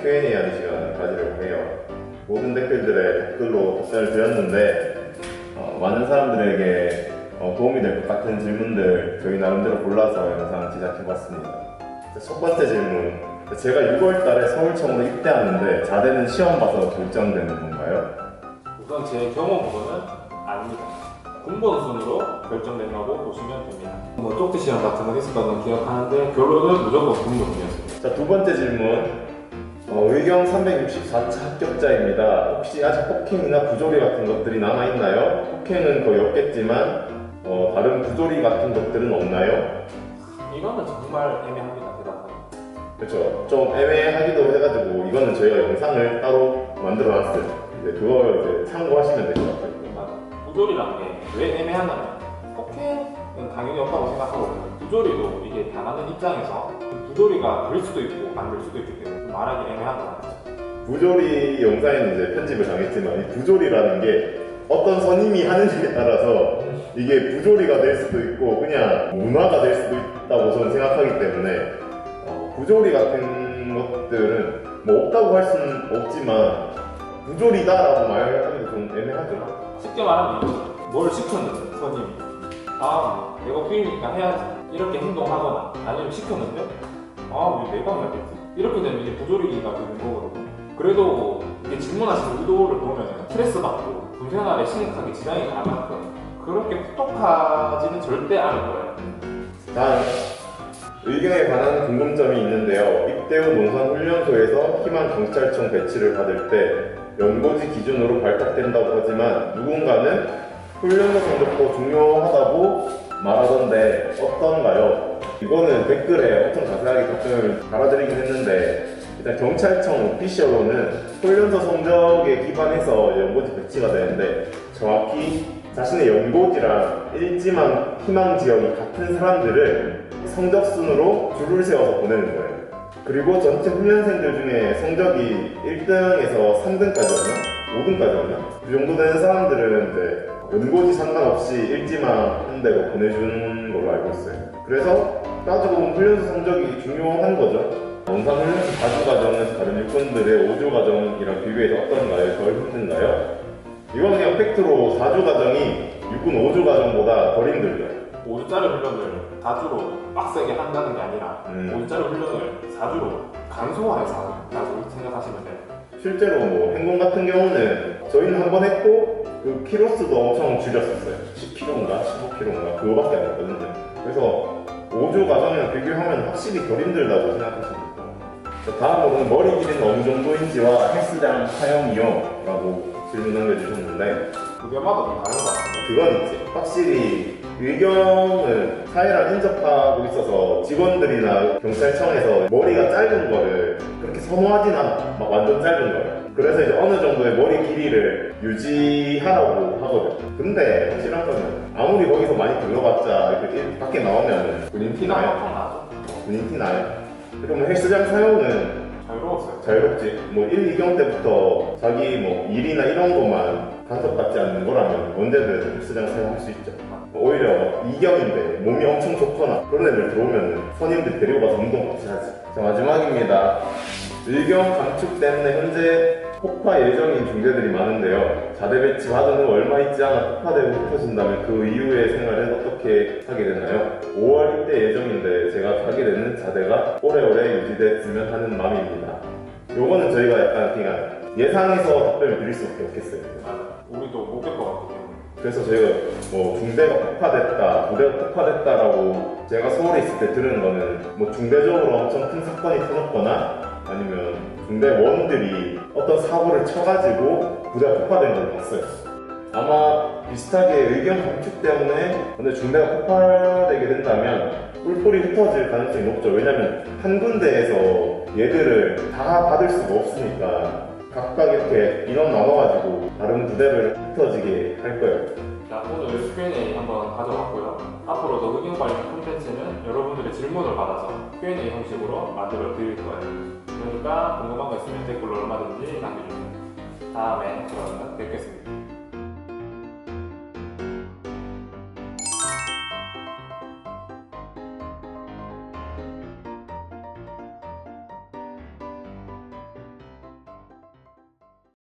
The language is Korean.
Q&A 하는 시간을 가지려고 해요. 모든 댓글들에 댓글로 답변을 드렸는데 어, 많은 사람들에게 어, 도움이 될 것 같은 질문들 저희 나름대로 골라서 영상 제작해봤습니다. 자, 첫 번째 질문. 제가 6월 달에 서울청으로 입대하는데 자대는 시험 봐서 결정되는 건가요? 우선 제 경험으로는 아닙니다. 군번 순으로 결정된다고 보시면 됩니다. 뭐 쪽지 시험 같은 거 했었다는 기억하는데 결론은 무조건 군번이었습니다. 자, 두 번째 질문. 어, 의경 364차 합격자입니다. 혹시 아직 폭행이나 부조리 같은 것들이 남아있나요? 폭행은 거의 없겠지만, 어, 다른 부조리 같은 것들은 없나요? 이거는 정말 애매합니다. 그렇죠. 좀 애매하기도 해가지고, 이거는 저희가 영상을 따로 만들어 놨어요. 이제 그걸 이제 참고하시면 될 것 같아요. 맞아. 부조리라는 게 왜 애매하냐면 폭행은 당연히 없다고 생각하거든요. 부조리도 이게 당하는 입장에서 부조리가 될 수도 있고 안될 수도 있기 때문에 말하기 애매한 것 같아요. 부조리 영상에는 이제 편집을 당했지만, 이 부조리라는 게 어떤 선임이 하느냐에 따라서 이게 부조리가 될 수도 있고 그냥 문화가 될 수도 있다고 저는 생각하기 때문에 어, 부조리 같은 것들은 뭐 없다고 할 수는 없지만 부조리다라고 말하기도 좀 애매하죠. 쉽게 말하면. 뭘 시켰는데 선임이 아 내가 부인이니까 해야지 이렇게 행동하거나 아니면 시켰는데 아왜 내가 해야겠지 이렇게 되면 이게 부조리가 되는 거거든요. 그래도 이게 질문하신 의도를 보면 스트레스 받고 군 생활에 심각하게 지장이 갈 만큼 그렇게 혹독하지는 절대 않을 거예요. 다음 의경에 관한 궁금점이 있는데요. 입대 후 농산훈련소에서 희망 경찰청 배치를 받을 때 연고지 기준으로 발탁된다고 하지만 누군가는 훈련소 성적도 중요하다고 말하던데 어떤가요? 이거는 댓글에 엄청 자세하게 답변을 달아드리긴 했는데 일단 경찰청 오피셜로는 훈련소 성적에 기반해서 연고지 배치가 되는데 정확히 자신의 연고지랑 일지망 희망 지역이 같은 사람들을 성적 순으로 줄을 세워서 보내는 거예요. 그리고 전체 훈련생들 중에 성적이 1등에서 3등까지 였나? 5등까지 였나? 그 정도 되는 사람들은 이제 연고지 상관없이 일지망 한 대로 보내주는 걸로 알고 있어요. 그래서 따지고 보면 훈련소 성적이 중요한 거죠. 영상 훈련소 4주 과정은 다른 육군들의 5주 과정이랑 비교해서 어떤가요? 덜 힘든가요? 이건 그냥 팩트로 4주 과정이 육군 5주 과정보다 덜 힘들죠. 5주짜리 훈련을 4주로 빡세게 한다는 게 아니라 음. 5주짜리 훈련을 4주로 간소화해서 한다고 생각하시면 돼요. 실제로 뭐 행군 같은 경우는 저희는 한 번 했고 그 키로수도 엄청 줄였었어요. 10kg인가 15kg인가 그거밖에 안 했거든요. 그래서 5주 과정이랑 비교하면 확실히 덜 힘들다고. 자, 다음으로는 머리 길이는 어느 정도인지와 헬스장 사용이요라고 질문 남겨주셨는데 그게마다 좀 다른 것 같아요. 그건 있지. 확실히 의경은 사회랑 인접하고 있어서 직원들이나 경찰청에서 머리가 짧은 거를 그렇게 선호하진 않아. 막 완전 짧은 거를. 그래서 이제 어느 정도의 머리 길이를 유지하라고 하거든. 근데 확실한 거는 아무리 거기서 많이 불러봤자 이렇게 일- 밖에 나오면 군인 티 나요. 나죠. 군인 티 나요. 그러면 헬스장 사용은 자유로웠어요. 자유롭지. 뭐 1, 2경 때부터 자기 뭐 일이나 이런 것만 간섭받지 않는 거라면 언제든 헬스장 사용할 수 있죠. 뭐 오히려 2경인데 몸이 엄청 좋거나 그런 애들 들어오면 선임들 데리고 가서 운동 같이 하지. 자, 마지막입니다. 의경 감축 때문에 현재 폭파 예정인 중대들이 많은데요. 자대 배치 받은 후 얼마 있지 않아 폭파되고 흩어진다면 그 이후의 생활은 어떻게 하게 되나요? 5월 입대 예정인데 제가 가게 되는 자대가 오래오래 유지됐으면 하는 마음입니다. 요거는 저희가 약간 그냥 예상해서 답변을 드릴 수밖에 없겠어요. 맞아. 우리도 못될것 같기 때문에. 그래서 저희가 뭐 중대가 폭파됐다, 부대가 폭파됐다라고 제가 서울에 있을 때 들은 거는 뭐 중대적으로 엄청 큰 사건이 터졌거나 아니면 중대 원들이 어떤 사고를 쳐가지고 부대가 폭파된 걸 봤어요. 아마 비슷하게 의견 감축 때문에 근데 중대가 폭발되게 된다면 뿔뿔이 흩어질 가능성이 높죠. 왜냐면 한 군데에서 얘들을 다 받을 수가 없으니까 각각 이렇게 인원 나눠가지고 다른 부대를 흩어지게 할 거예요. 자, 오늘 Q&A 한번 가져왔고요. 앞으로도 의견 관련 콘텐츠는 여러분들의 질문을 받아서 Q&A 형식으로 만들어 드릴 거예요. 그러니까 궁금한 거 있으면 댓글로 얼마든지 남겨주세요. 다음에 그러면 뵙겠습니다.